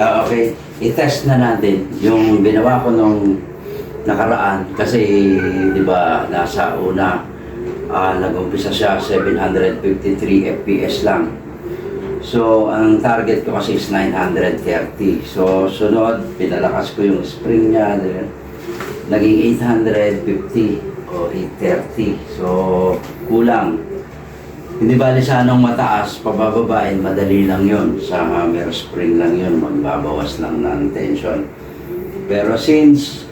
Ah, okay. I-test na natin yung ginawa ko nung nakaraan kasi di ba nasa una ah, nag-umpisa siya 753 FPS lang. So, ang target ko kasi is 930. So, sunod, pinalakas ko yung spring niya. Naging 850 o 830. So, kulang. Hindi bali sa anong mataas, pabababain, madali lang yon Sa hammer spring lang yon magbabawas lang ng tension. Pero since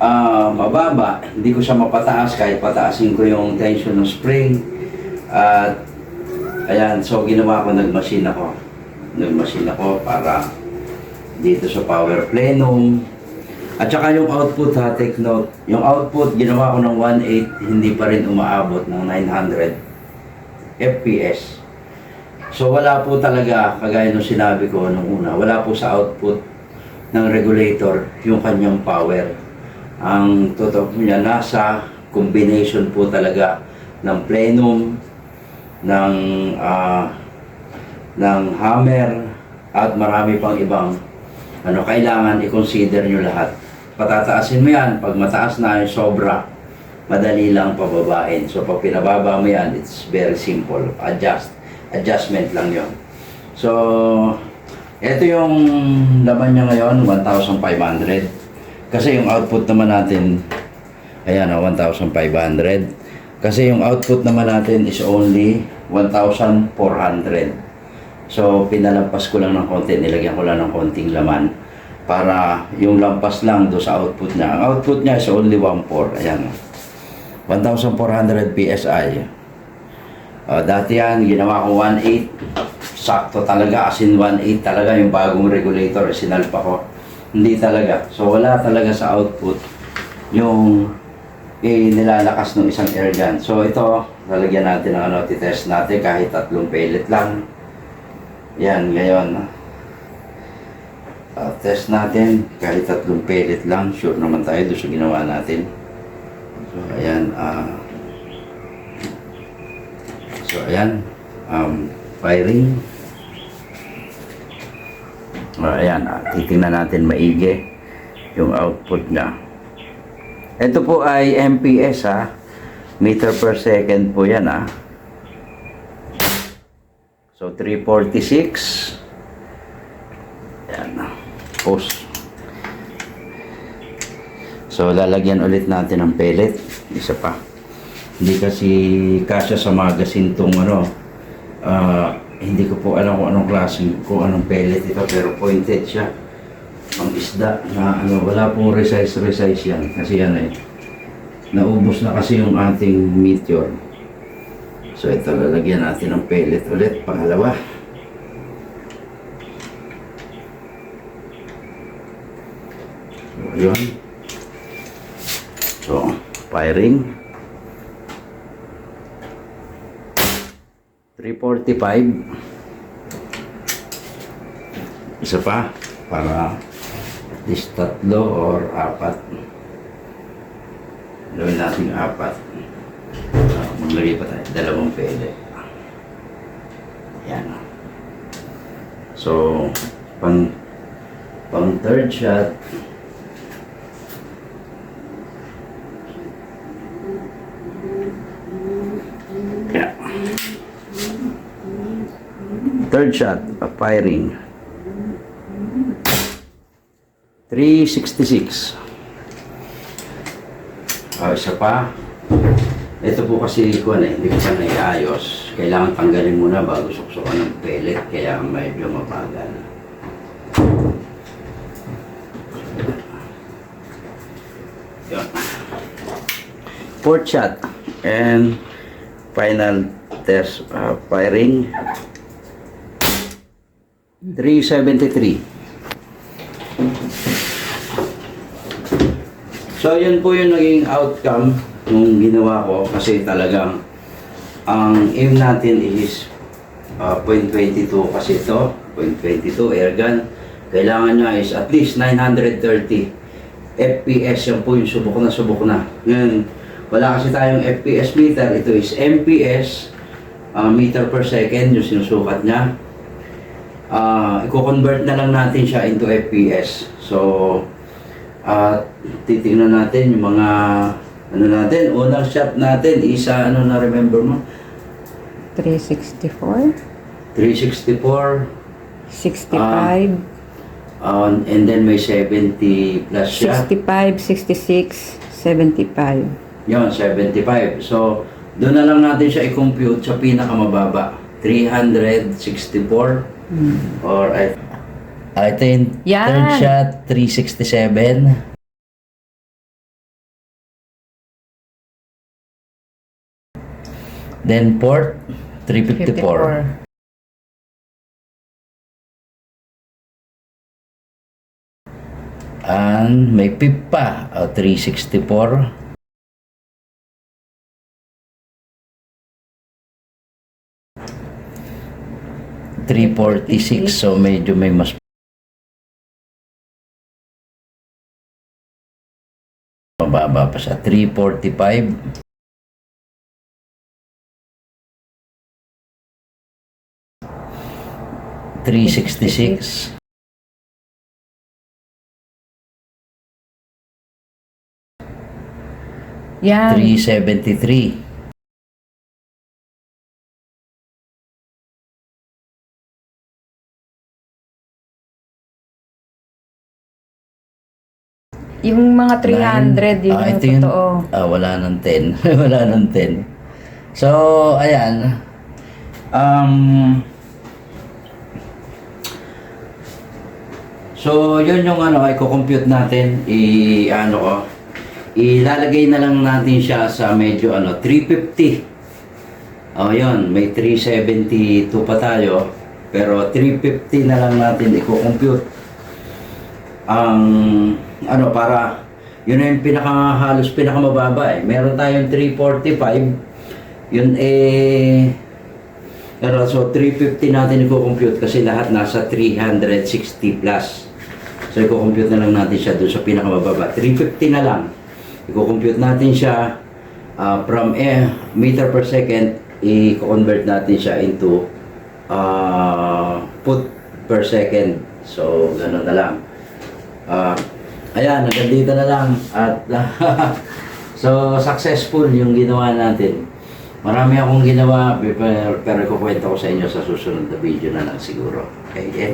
ah mababa, hindi ko siya mapataas kahit pataasin ko yung tension ng spring. At ayan, so ginawa ko, nagmachine ako. Nagmachine ako para dito sa power plenum. At saka yung output ha, take note. Yung output, ginawa ko ng 1.8, hindi pa rin umaabot ng 900 FPS. So wala po talaga, kagaya nung sinabi ko nung una, wala po sa output ng regulator yung kanyang power. Ang totoo niya, nasa combination po talaga ng plenum, ng, ah, ng hammer, at marami pang ibang ano, kailangan i-consider nyo lahat. Patataasin mo yan, pag mataas na yung sobra, madali lang pababain. So pag pinababa mo yan, it's very simple. Adjust. Adjustment lang yon. So, ito yung laman niya ngayon, 1,500. Kasi yung output naman natin, ayan o, 1,500. Kasi yung output naman natin is only 1,400. So, pinalampas ko lang ng konti, nilagyan ko lang ng konting laman para yung lampas lang do sa output niya. Ang output niya is only 1,400. Ayan. 1,400 PSI. Uh, dati yan, ginawa ko 1.8. Sakto talaga, as in 1.8 talaga yung bagong regulator, sinalpa ko. Hindi talaga. So wala talaga sa output yung eh, nilalakas ng isang air gun. So ito, lalagyan natin ng ano, titest natin kahit tatlong pellet lang. Yan, ngayon. Uh, test natin kahit tatlong pellet lang. Sure naman tayo doon sa ginawa natin. So, ayan. ah so, ayan. Um, firing. O, ayan. ah, titingnan natin maigi yung output niya. Ito po ay MPS ha. Meter per second po yan ha. So, 346. Ayan. Post. So, lalagyan ulit natin ng pellet. Isa pa. Hindi kasi kasya sa magazine tong ano. ah, hindi ko po alam kung anong klase, kung anong pellet ito, pero pointed siya. Ang isda na ano, wala pong resize resize yan. Kasi yan eh. Naubos na kasi yung ating meteor. So ito, lalagyan natin ng pellet ulit, pangalawa. So. Firing. 345. Isa pa, para least tatlo or apat. Gawin natin apat. Uh, maglagay pa tayo, dalawang pele. Yan. So, pang pang third shot, Third shot, uh, firing. 366. Ah, isa pa. Ito po kasi ko na hindi ko pa naiayos. Kailangan tanggalin muna bago suksukan ng pellet kaya medyo mabagal. Yun. Fourth shot and final test uh, firing 373 So yun po yung naging outcome nung ginawa ko kasi talagang ang aim natin is uh, 0.22 kasi ito 0.22 airgun kailangan niya is at least 930 FPS yan po yung subok na subok na. Ngayon wala kasi tayong FPS meter. Ito is MPS uh, meter per second yung sinusukat niya ah i-convert na lang natin siya into FPS. So, at titingnan natin yung mga ano natin, unang shot natin, isa ano na remember mo? 364, 364 65, um, and then may 70 plus siya. 65, 66, 75. Yun, 75. So, doon na lang natin siya i-compute sa pinakamababa. 364 or I, I think Yan. third shot 367. Then port 354. 54. And may pip pa, oh, 364. Three forty six, so medyo may mas mababa pa siya. 345. Three sixty six. Yan. 373. Yung mga 300, yun Ah, yung ito totoo. Ah, wala nang 10. wala nang 10. So, ayan. Um, so, yun yung ano, ay compute natin. I, ano ko, ilalagay na lang natin siya sa medyo ano, 350. Oh, yun, may 372 pa tayo. Pero 350 na lang natin i-compute ang ano para yun yung pinaka halos pinakamababa eh. Meron tayong 345. Yun eh pero so 350 natin i-compute kasi lahat nasa 360 plus. So i-compute na lang natin siya doon sa pinakamababa. 350 na lang. I-compute natin siya ah, from eh, meter per second i-convert natin siya into ah, foot per second. So ganun na lang. Ah, ayan, hanggang na lang. At so successful yung ginawa natin. Marami akong ginawa, pero, pero kukwento ko sa inyo sa susunod na video na lang siguro. Okay, eh?